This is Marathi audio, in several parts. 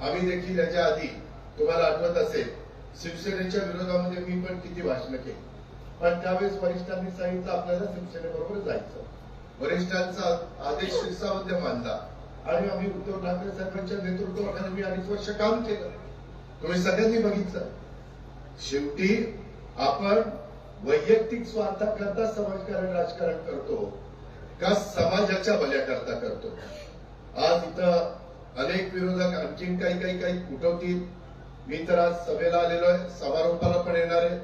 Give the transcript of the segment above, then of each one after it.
आम्ही देखील याच्या आधी तुम्हाला आठवत असेल शिवसेनेच्या विरोधामध्ये मी पण किती भाषण केली. पण त्यावेळेस वरिष्ठांनी सांगितलं आपल्याला शिवसेनेबरोबर जायचं. वरिष्ठांचा आदेश शिरसामध्ये मानला आणि आम्ही उद्धव ठाकरे साहेबांच्या नेतृत्वाखाली मी अडीच वर्ष काम केलं. तुम्ही सगळ्यांनी बघितलं. शेवटी आपण वैयक्तिक स्वार्थाकरता समाजकारण राजकारण करतो का समाजाच्या भल्याकरता करतो? आज इथं अनेक विरोधक आणखीन काही काही काही कुठवतील मी तर आज सभेला आलेलो आहे. समारोपाला पण येणार आहे.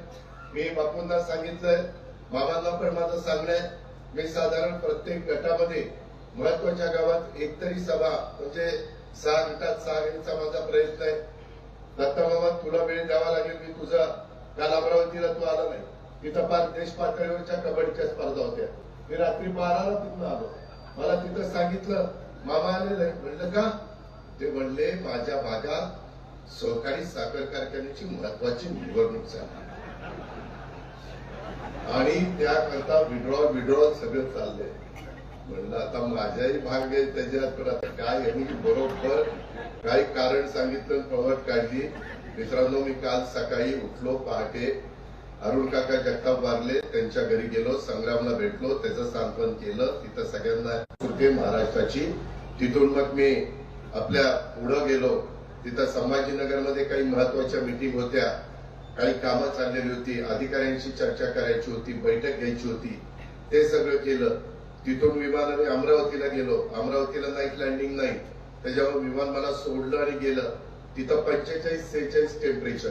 मी बापूंना सांगितलंय. मामांना पण माझं सांगणं आहे. मी साधारण प्रत्येक गटामध्ये महत्त्वाच्या गावात एकतरी सभा म्हणजे सहा गटात सहा घ्यायचा माझा प्रयत्न आहे. दत्ता मामा तुला वेळ द्यावा लागेल. मी तुझा काल अमरावतीला तू आला नाही. तिथं पार देश पातळीवरच्या कबड्डीच्या स्पर्धा होत्या. मी रात्री बाराला तिथनं आलो. मला तिथं सांगितलं मामा आले नाही म्हणलं का? ते म्हणले माझ्या भागात सहकारी साखर कारखान्याची महत्वाची निवडणूक झाली. आणि त्याकरता विड्रॉल विड्रॉल सगळं चाललंय. म्हणलं आता माझ्याही भाग आहे त्याच्यात पण आता काय यांनी बरोबर काही कारण सांगितलं प्रवत काढली. मित्रांनो मी काल सकाळी उठलो पहाटे अरुण काका जगताप वारले त्यांच्या घरी गेलो संग्रामला भेटलो त्याचं सांत्वन केलं. तिथं सगळ्यांना महाराष्ट्राची. तिथून मग मी आपल्या पुढं गेलो तिथं संभाजीनगरमध्ये काही महत्त्वाच्या मिटिंग होत्या. काही कामं चाललेली होती. अधिकाऱ्यांशी चर्चा करायची होती बैठक घ्यायची होती. ते सगळं केलं. तिथून विमानाने अमरावतीला गेलो. अमरावतीला नाईट लँडिंग नाही. त्याच्यावर विमान मला सोडलं आणि गेलं. तिथं पंचेचाळीस सेहेचाळीस टेम्परेचर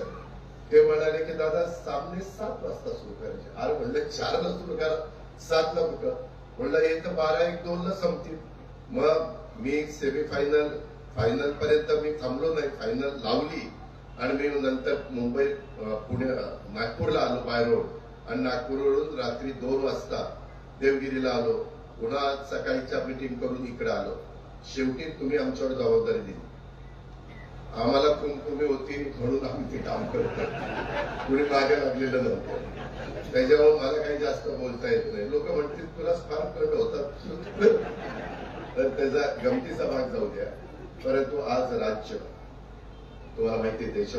ते म्हणाले की दादा सामने सात वाजता सुरू करायचे. अरे म्हणलं चारला सुरू करा. सातला कुठं म्हणलं एक तर बारा एक दोनला संपतील. मग मी सेमीफायनल फायनल पर्यंत मी थांबलो नाही. फायनल लावली आणि मी नंतर मुंबई पुणे नागपूरला आलो बाय रोड आणि नागपूरवरून रात्री दोन वाजता देवगिरीला आलो. पुन्हा आज सकाळीच्या मिटिंग करून इकडे आलो. शेवटी तुम्ही आमच्यावर जबाबदारी दिली. आम्हाला कुमकुमी होती म्हणून आम्ही ते काम करतो कुणी मागे लागलेलं नव्हतं. त्याच्यामुळे मला काही जास्त बोलता येत नाही. लोक म्हणतील तुला फार कट होतात. तर त्याचा गमतीचा भाग जाऊ द्या. परंतु आज राज्य तुम्हाला माहिती आहे देश